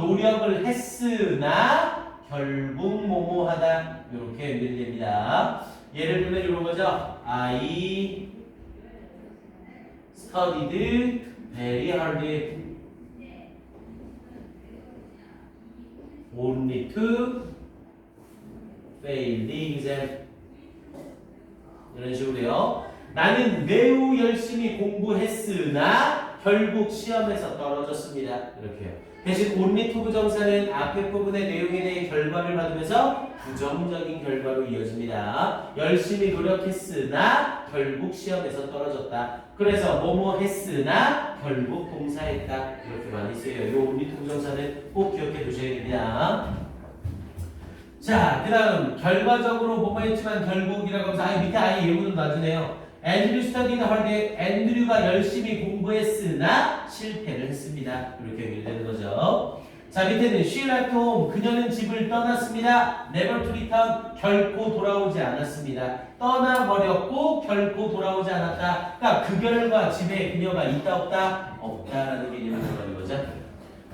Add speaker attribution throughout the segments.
Speaker 1: 노력을 했으나 결국 뭐뭐하다 이렇게 연결이 됩니다. 예를 들면 이런 거죠. I studied very hard only to fail the exam. 이런 식으로요. 나는 매우 열심히 공부했으나 결국 시험에서 떨어졌습니다. 이렇게요. 대신 only to 부정사는 앞에 부분의 내용에 대해 결과를 받으면서 부정적인 결과로 이어집니다. 열심히 노력했으나 결국 시험에서 떨어졌다. 그래서 뭐뭐 했으나 결국 봉사했다. 이렇게 많이 쓰여요. 이 only to 부정사는 꼭 기억해 두셔야 됩니다. 자, 그 다음 결과적으로 뭐뭐 했지만 결국이라고 하면서 아예 밑에 아예 예문을 놔주네요. 앤드류 할때 앤드류가 열심히 공부했으나 실패를 했습니다. 이렇게 연결되는 거죠. 자, 밑에는 she left home. 그녀는 집을 떠났습니다. never to return. 결코 돌아오지 않았습니다. 떠나버렸고 결코 돌아오지 않았다. 그러니까 그 결과 집에 그녀가 있다 없다? 없다라는 개념을 들어가는 거죠.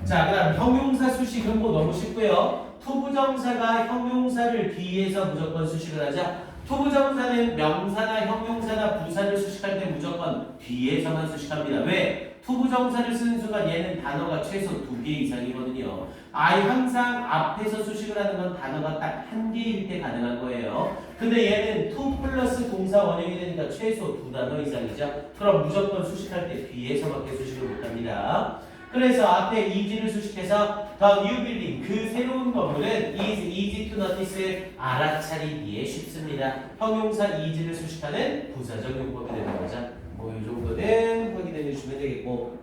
Speaker 1: 자, 그다음 형용사 수식은 뭐 너무 쉽고요. 투부정사가 형용사를 뒤에서 무조건 수식을 하자. 투부정사는 명사나 형용사나 부사를 수식할 때 무조건 뒤에서만 수식합니다. 왜? 투부정사를 쓰는 순간 얘는 단어가 최소 두 개 이상이거든요. 아예 항상 앞에서 수식을 하는 건 단어가 딱 한 개일 때 가능한 거예요. 근데 얘는 투 플러스 동사 원형이 되니까 최소 두 단어 이상이죠. 그럼 무조건 수식할 때 뒤에서밖에 수식을 못합니다. 그래서 앞에 easy를 수식해서 the new building 그 새로운 건물은 is easy to notice 알아차리기에 쉽습니다. 형용사 easy를 수식하는 부사적 용법이 되는 거죠. 뭐이 정도는 확인해 주시면 되겠고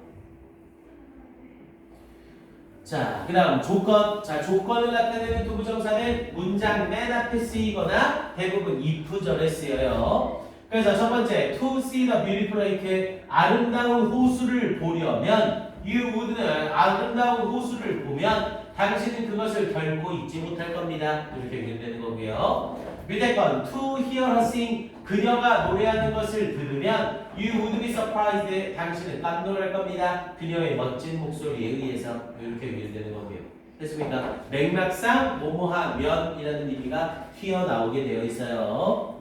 Speaker 1: 자, 그 다음 조건. 자, 조건을 나타내는 투부정사는 문장 맨 앞에 쓰이거나 대부분 if절에 쓰여요. 그래서 첫 번째, to see the beautiful lake, 아름다운 호수를 보려면 you would는 아름다운 호수를 보면 당신은 그것을 결코 잊지 못할 겁니다. 이렇게 연결되는 거고요. 밑에 건 to hear her sing 그녀가 노래하는 것을 들으면 you would be surprised 당신은 깜놀할 겁니다. 그녀의 멋진 목소리에 의해서 이렇게 연결되는 거고요. 됐습니까? 맥락상 뭐뭐하면이라는 의미가 튀어나오게 되어 있어요.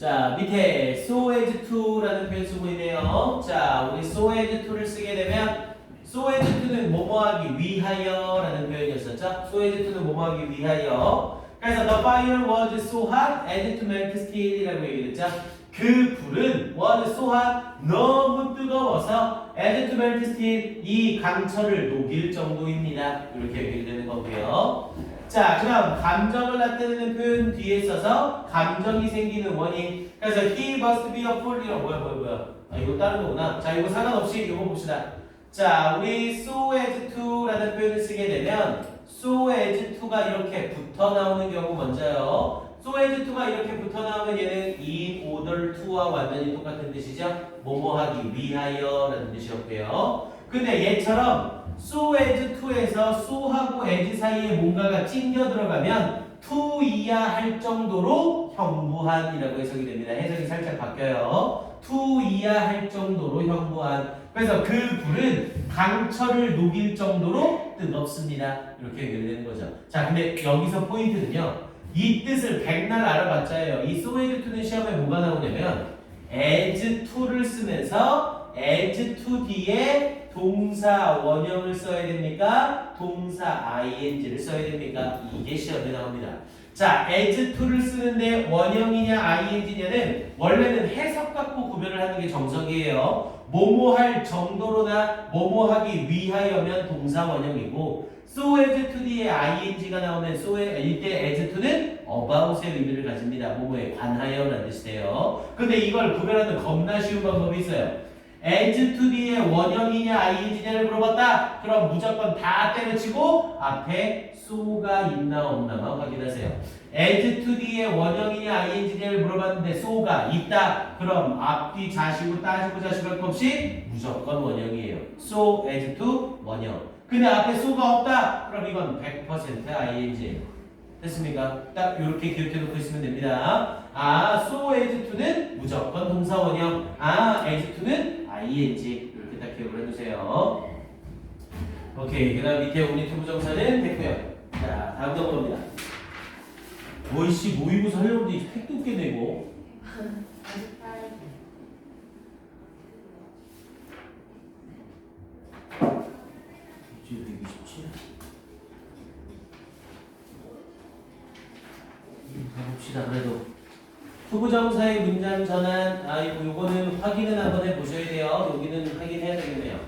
Speaker 1: 자, 밑에 so as to라는 표현 쓰고 있네요. 자, 우리 so as to를 쓰게 되면 so as to는 뭐뭐하기 위하여라는 표현이었었죠. so as to는 뭐뭐하기 위하여. 그래서 the fire was so hot as to melt steel이라고 얘기했죠. 그 불은 was so hot 너무 뜨거워서 as to melt steel 이 강철을 녹일 정도입니다. 이렇게 얘기되는 거고요. 자, 그럼 감정을 나타내는 표현 뒤에 써서 감정이 생기는 원인. 그래서 he must be a fool이라고 뭐야 뭐야 뭐야. 아 이거 다른 거구나. 자, 이거 상관없이 이거 봅시다. 자, 우리 so as to라는 표현을 쓰게 되면 so as to가 이렇게 붙어 나오는 경우 먼저요. so as to가 이렇게 붙어 나오면 얘는 in order to와 완전히 똑같은 뜻이죠. 뭐뭐 하기 위하여라는 뜻이었고요. 근데 얘처럼 so as to에서 so하고 as 사이에 뭔가가 찡겨 들어가면 to 이야 할 정도로 형부한이라고 해석이 됩니다. 해석이 살짝 바뀌어요. to 이야 할 정도로 형부한. 그래서 그 불은 강철을 녹일 정도로 뜨겁습니다. 이렇게 연결되는 거죠. 자, 근데 여기서 포인트는요. 이 뜻을 백날 알아봤자예요. 이 as to는 시험에 뭐가 나오냐면 as to를 쓰면서 as to 뒤에 동사 원형을 써야 됩니까? 동사 ing를 써야 됩니까? 이게 시험에 나옵니다. 자, as to를 쓰는데 원형이냐 ing냐는 원래는 해석 갖고 구별을 하는 게 정석이에요. 뭐뭐 할 정도로나 뭐뭐 하기 위하여면 동사 원형이고 so as to 뒤에 ing가 나오면 so에 이때 as to는 about의 의미를 가집니다. 뭐뭐에 관하여라는 뜻이 돼요. 근데 이걸 구별하는 겁나 쉬운 방법이 있어요. As to 뒤에 원형이냐 ing냐를 물어봤다. 그럼 무조건 다 때려치고 앞에 so가 있나 없나만 확인하세요. as to 뒤에 원형이냐 ing냐를 물어봤는데 so가 있다. 그럼 앞뒤 자시고 따지고 자시고 할것 없이 무조건 원형이에요. so as to 원형. 근데 앞에 so가 없다. 그럼 이건 100% ing. 됐습니까? 딱 이렇게 기억해 놓고 있으면 됩니다. 아, so as to는 무조건 동사 원형. 아, as to는 ing. 이렇게 딱 기억을 해두세요. 오케이. 그 다음 밑에 우리 투부 정사는 됐고요. 자, 다음 넘어갑니다. 뭐이씨 모의고사 하려고 했는데 택도 없게 127. 가봅시다. 그래도 투부정사의 문장 전환. 아, 요거는 확인은 한번 해보셔야 돼요. 여기는 확인해야 되겠네요.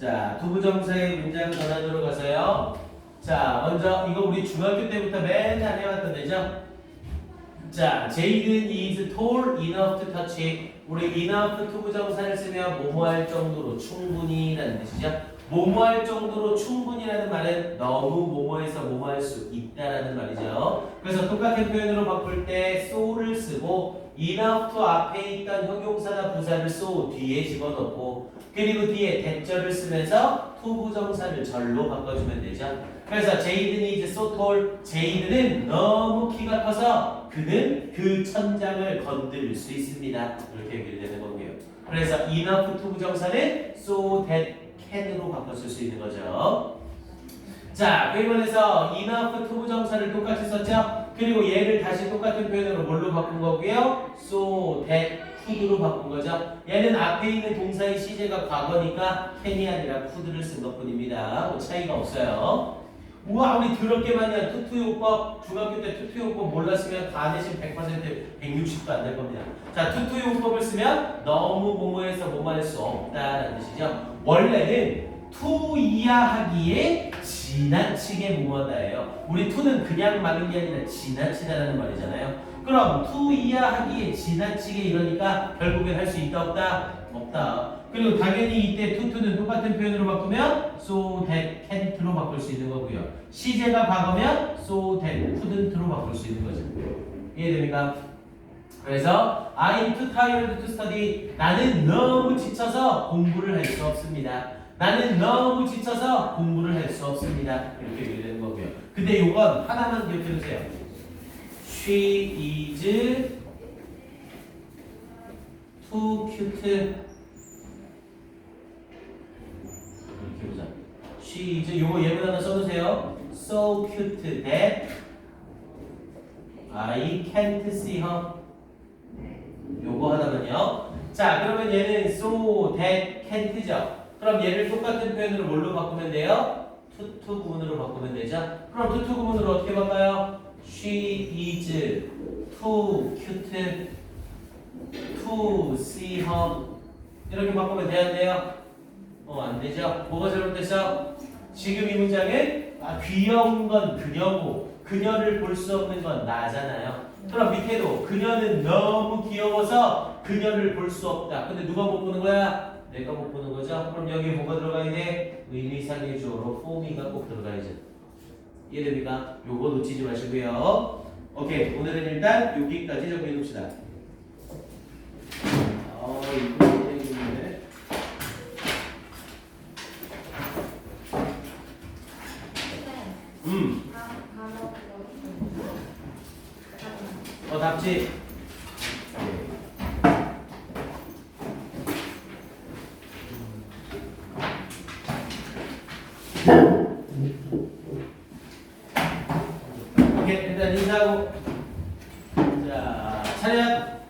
Speaker 1: 자, 투부정사의 문장 전환으로 가서요. 자, 먼저 이거 우리 중학교 때부터 맨날 해왔던 데죠. 자, Jaden is tall enough to touch it. 우리 enough 투부정사를 쓰면 뭐뭐 할 정도로 충분히 라는 뜻이죠. 뭐뭐할 정도로 충분히라는 말은 너무 뭐뭐해서 뭐뭐할 수 있다라는 말이죠. 그래서 똑같은 표현으로 바꿀 때 so를 쓰고 enough to 앞에 있던 형용사나 부사를 so 뒤에 집어넣고 그리고 뒤에 대절을 쓰면서 투부정사를 절로 바꿔주면 되죠. 그래서 제이든이 이제 so tall, 제이든은 너무 키가 커서 그는 그 천장을 건들 수 있습니다. 이렇게 연결되는 거고요. 그래서 enough 투부정사는 so that can으로 바꿨을 수 있는 거죠. 자, 그 이번에서 enough 투부정사를 똑같이 썼죠. 그리고 얘를 다시 똑같은 표현으로 뭘로 바꾼 거고요? so that could로 바꾼 거죠. 얘는 앞에 있는 동사의 시제가 과거니까 can이 아니라 could를 쓴 것뿐입니다. 뭐 차이가 없어요. 우와 우리 더럽게 많이 한 투투용법 중학교 때 투투용법 몰랐으면 다 내신 100% 160도 안 될 겁니다. 자 투투용법을 쓰면 너무 뭐뭐해서 뭐뭐할 수 없다라는 뜻이죠. 원래는 투 이하하기에 지나치게 뭐뭐하다예요. 우리 투는 그냥 많은 게 아니라 지나치다라는 말이잖아요. 그럼 투 이하하기에 지나치게 이러니까 결국엔 할 수 있다 없다 없다. 그리고 당연히 이때 투투는 똑같은 표현으로 바꾸면 so that can't로 바꿀 수 있는 거고요. 시제가 과거면 so that couldn't로 바꿀 수 있는 거죠. 이해됩니까? 그래서 I'm too tired to study. 나는 너무 지쳐서 공부를 할 수 없습니다. 나는 너무 지쳐서 공부를 할 수 없습니다. 이렇게 얘기되는 거고요. 근데 이건 하나만 기억해 주세요. She is too cute. 이렇게 보자. Is 요거 예문 하나 써주세요. So cute that I can't see her. 요거 하나만요. 자, 그러면 얘는 so that can't죠. 그럼 얘를 똑같은 표현으로 뭘로 바꾸면 돼요? 투투 구문으로 바꾸면 되죠. 그럼 투투 구문으로 어떻게 바꿔요? She is too cute to see her. 이렇게 바꾸면 돼야 돼요? 어, 안 되죠. 뭐가 잘못됐어? 지금 이 문장은 아, 귀여운 건 그녀고 그녀를 볼 수 없는 건 나잖아요. 그럼 밑에도 그녀는 너무 귀여워서 그녀를 볼 수 없다. 근데 누가 못 보는 거야? 내가 못 보는 거죠. 그럼 여기 뭐가 들어가야 돼? 의미상의 주어로 포미가 꼭 들어가야죠. 이해됩니까? 요거 놓치지 마시고요. 오케이 오늘은 일단 여기까지 정리해 둡시다. 어 이거 얘기네. 음. 어 답지. 오케이 일단 인사하고 자 차렷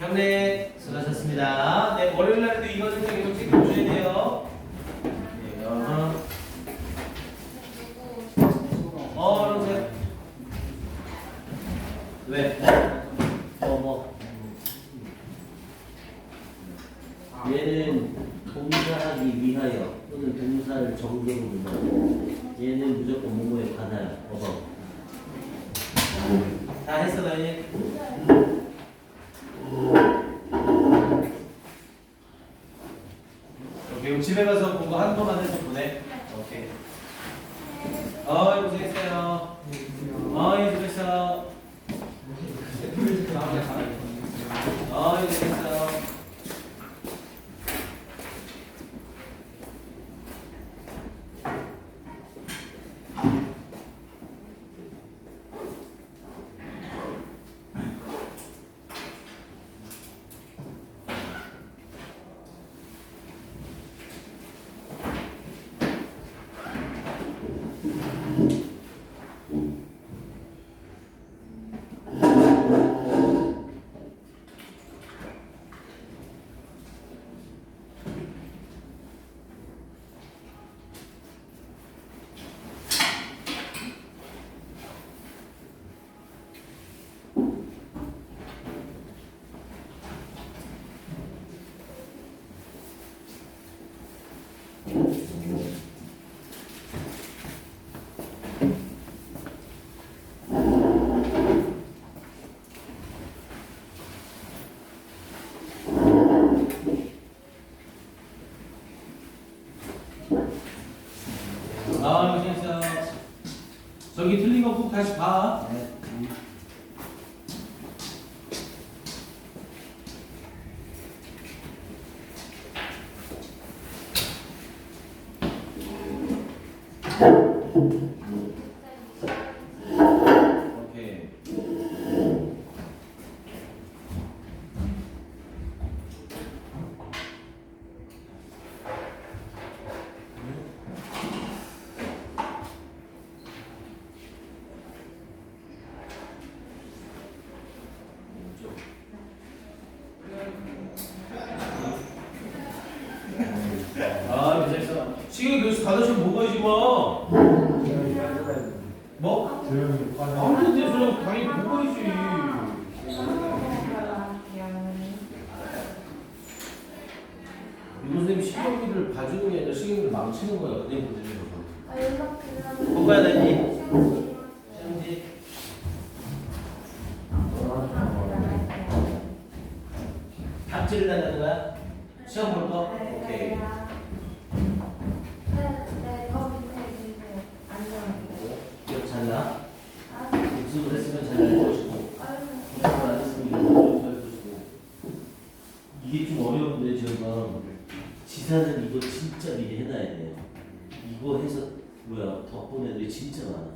Speaker 1: 경례 수고하셨습니다. 네 월요일 날에도 이거 좀 계속 챙겨주셔야 돼요. 네, 어허. 어 그러세요. 왜? 어 뭐? 얘는 동사하기 위하여 또는 동사를 정적으로 문하고 얘는 무조건 뭐뭐에 관하여 어버 다 했어 너희? 오케이 그럼 집에 가서 공부 한 번만 해서 보내. 오케이. 어이 고생했어요. 어이 어 저기 틀린 거 꼭 다시 봐.
Speaker 2: 네.
Speaker 1: 교수 가르쳐 먹어야지 뭐. 뭐?
Speaker 2: 조용히.
Speaker 1: 아무튼 저는 당연히 먹어야지. 이거 선생님 시경기를 봐주는 게 아니라 시경기를 망치는 거야. 보내주는 거. 먹어야 되니? 시험지. 답지를 한다는 거야? 시험 볼 거? 오케이. 기억 잘 나? 복습을 했으면 잘 날 것이고 복습을 안 했으면 이거 잘날 것이고 이게 좀 어려운데 저희가 지사는 진짜 미리 해놔야 돼요 이거 해서 뭐야 덕분 애들이 진짜 많아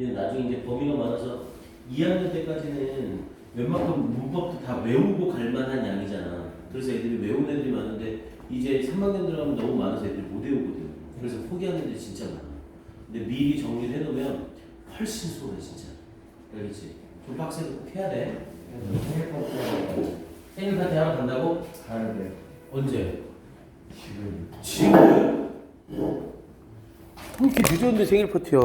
Speaker 1: 얘 나중에 이제 범위가 많아서 2학년 때까지는 웬만큼 문법도 다 외우고 갈 만한 양이잖아 그래서 애들이 외우는 애들이 많은데 이제 3학년 들어가면 너무 많아서 애들이 못 외우거든 그래서 포기하는 애들이 진짜 많아 근데 미리 정리를 해놓으면 훨씬 수월해 진짜 알겠지? 좀 빡세도 꼭 해야 돼
Speaker 2: 생일 파티
Speaker 1: 생일 파티 하러 간다고?
Speaker 2: 가야 돼.
Speaker 1: 언제? 지금. 이렇게 늦었는데 생일 파티야